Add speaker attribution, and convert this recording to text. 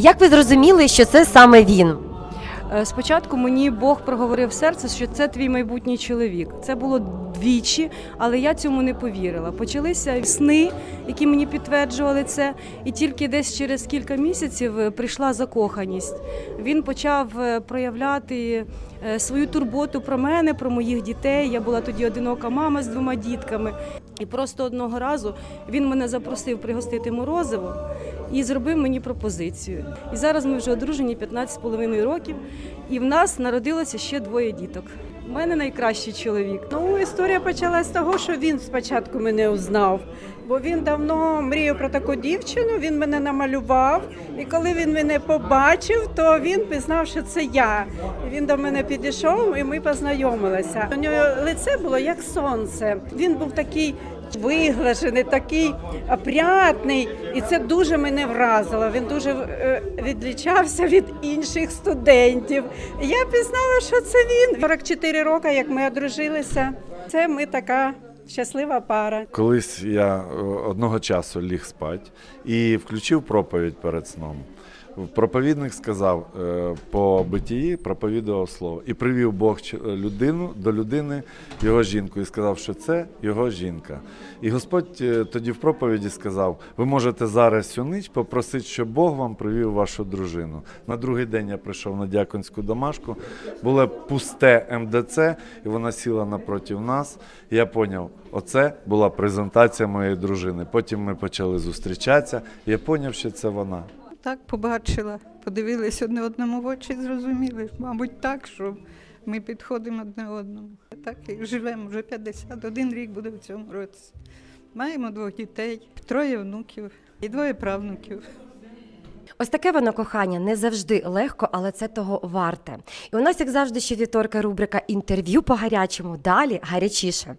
Speaker 1: Як ви зрозуміли, що це саме він?
Speaker 2: Е, Спочатку мені Бог проговорив серце, що це твій майбутній чоловік. Це було двічі, але я цьому не повірила. Почалися сни, які мені підтверджували це, і тільки десь через кілька місяців е, прийшла закоханість. Він почав е, проявляти свою турботу про мене, про моїх дітей. Я була тоді одинока мама з двома дітками. І просто одного разу він мене запросив пригостити морозиво і зробив мені пропозицію. І зараз ми вже одружені 15,5 років, і в нас народилося ще двоє діток. У мене найкращий чоловік.
Speaker 3: Ну, історія почалась з того, що він спочатку мене узнав, бо він давно мріяв про таку дівчину, він мене намалював. І коли він мене побачив, то він пізнав, що це я. Він до мене підійшов, і ми познайомилися. У нього лице було як сонце. Він був такий. Виглажений, такий опрятний, і це дуже мене вразило. Він дуже е, відлічався від інших студентів. Я пізнала, що це він. 44 роки, як ми одружилися. Це ми така щаслива пара.
Speaker 4: Колись я е, одного часу ліг спать і включив проповідь перед сном. Проповідник сказав е, по битії, проповідував слово і привів Бог людину до людини його жінку і сказав, що це його жінка. І Господь е, тоді в проповіді сказав: ви можете зараз цю ніч попросити, щоб Бог вам привів вашу дружину. На другий день я прийшов на дяконську домашку, було пусте МДЦ, і вона сіла напроти нас. І я зрозумів, оце була презентація моєї дружини. Потім ми почали зустрічатися, і я зрозумів, що це вона.
Speaker 5: Так побачила, подивились одне одному в очі, зрозуміли, мабуть, так, що ми підходимо одне одному. Так і живемо вже 51 рік буде в цьому році. Маємо двох дітей, троє внуків і двоє правнуків.
Speaker 1: Ось таке воно кохання не завжди легко, але це того варте. І у нас, як завжди, щовівторка рубрика інтерв'ю по гарячому. Далі гарячіше.